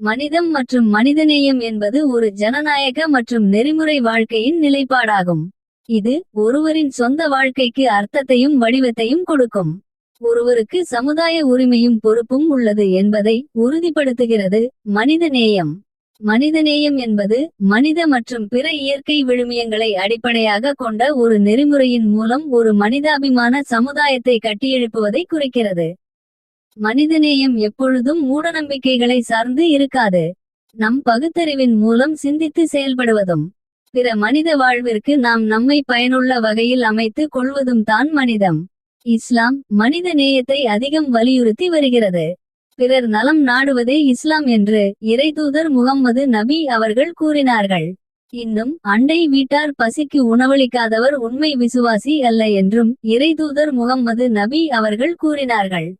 மனிதம் மற்றும் மனிதநேயம் என்பது ஒரு ஜனநாயக மற்றும் நெறிமுறை வாழ்க்கையின் நிலைப்பாடாகும். இது ஒருவரின் சொந்த வாழ்க்கைக்கு அர்த்தத்தையும் வடிவத்தையும் கொடுக்கும். ஒருவருக்கு சமுதாய உரிமையும் பொறுப்பும் உள்ளது என்பதை உறுதிப்படுத்துகிறது மனிதநேயம். மனிதநேயம் என்பது மனித மற்றும் பிற இயற்கை விழுமியங்களை அடிப்படையாக கொண்ட ஒரு நெறிமுறையின் மூலம் ஒரு மனிதாபிமான சமுதாயத்தை கட்டியெழுப்புவதை குறிக்கிறது. மனிதநேயம் எப்பொழுதும் மூடநம்பிக்கைகளை சார்ந்து இருக்காது. நம் பகுத்தறிவின் மூலம் சிந்தித்து செயல்படுவதும் பிற மனித வாழ்விற்கு நாம் நம்மை பயனுள்ள வகையில் அமைத்து கொள்வதும் தான் மனிதம். இஸ்லாம் மனித நேயத்தை அதிகம் வலியுறுத்தி வருகிறது. பிறர் நலம் நாடுவதே இஸ்லாம் என்று இறைதூதர் முகம்மது நபி அவர்கள் கூறினார்கள். இன்னும் அண்டை வீட்டார் பசிக்கு உணவளிக்காதவர் உண்மை விசுவாசி அல்ல என்றும் இறைதூதர் முகம்மது நபி அவர்கள் கூறினார்கள்.